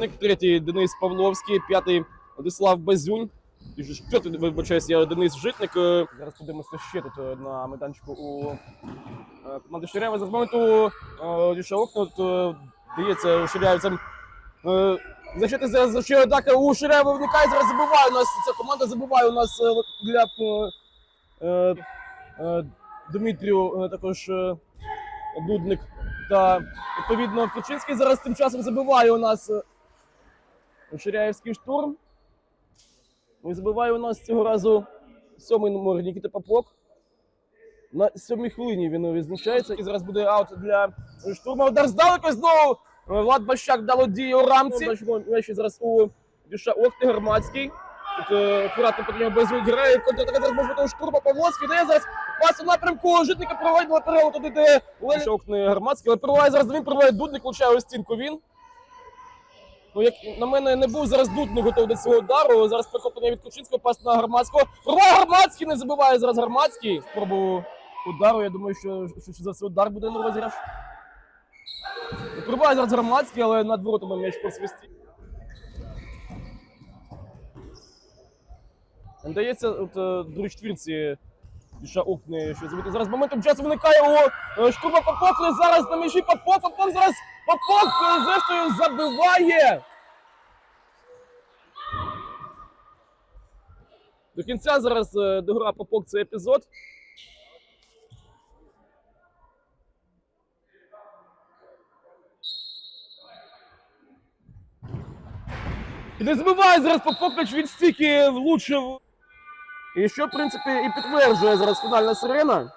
Житник, третій Денис Павловський, п'ятий Владислав Базюнь. Четвертий, вибачаюсь, я Денис Житник. Е, Зараз подивимося ще тут е, на майданчику у е, команди Ширяєва. За моменту Дюша Окна тут дається ширяєвцям е, защити за, ще атака у Ширяєва виникає, зараз забиває у нас, ця команда забиває у нас для Дмитрію також Дудник та відповідно Печинський зараз тим часом забиває у нас Ширяєвський штурм. Ну і забиває у нас цього разу сьомий номер Нікіта Попок. На сьомій хвилині він відзначається. І зараз буде аут для штурму. Удар здалеку знову. Влад Бащак дало дію у рамці. Бачимо м'яч зараз у Дюша Окти Гермацький. Тут е, акуратно по нього безвід грає. Контратака зараз може бути у штурма Павловський. Дає зараз пас у напрямку житника проводить латералу туди, де Дюша Окти Гермацький. Але зараз він проводить Дудник, влучає у стінку він. Ну, як на мене не був зараз Дудник готовий до цього удару. Зараз перехоплення від Кучинського, пас на Гармацького. Пробиває Гармацький, не забиває зараз Гармацький. Спробу удару. Я думаю, що, що, що за це удар буде на розіграш. Пробиває зараз Гармацький, але над воротами м'яч просвистів. Дається от е, другій четвірці Душа Окни, що забити. Зараз моментом часу виникає у е, штурма зараз на м'ячі Попок, Попок зараз Попок е, зрештою забиває. До кінця зараз е, догра Попок цей епізод. І не забиває зараз Попок, він стільки влучив. І що, в принципі, і підтверджує зараз фінальна сирена.